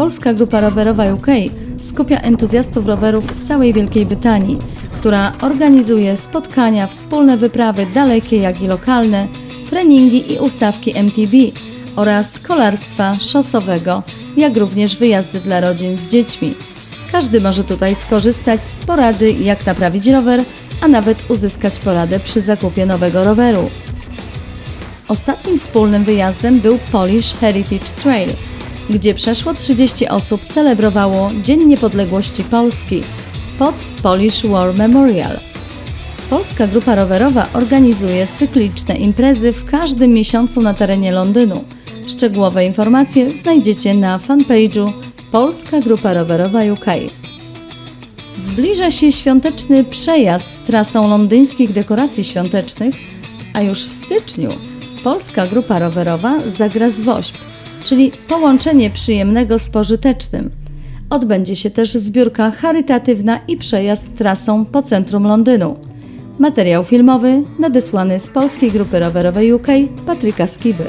Polska Grupa Rowerowa UK skupia entuzjastów rowerów z całej Wielkiej Brytanii, która organizuje spotkania, wspólne wyprawy dalekie jak i lokalne, treningi i ustawki MTB oraz kolarstwa szosowego, jak również wyjazdy dla rodzin z dziećmi. Każdy może tutaj skorzystać z porady, jak naprawić rower, a nawet uzyskać poradę przy zakupie nowego roweru. Ostatnim wspólnym wyjazdem był Polish Heritage Trail, gdzie przeszło 30 osób celebrowało Dzień Niepodległości Polski pod Polish War Memorial. Polska Grupa Rowerowa organizuje cykliczne imprezy w każdym miesiącu na terenie Londynu. Szczegółowe informacje znajdziecie na fanpage'u Polska Grupa Rowerowa UK. Zbliża się świąteczny przejazd trasą londyńskich dekoracji świątecznych, a już w styczniu Polska Grupa Rowerowa zagra z WOŚP, czyli połączenie przyjemnego z pożytecznym. Odbędzie się też zbiórka charytatywna i przejazd trasą po centrum Londynu. Materiał filmowy nadesłany z Polskiej Grupy Rowerowej UK Patryka Skiby.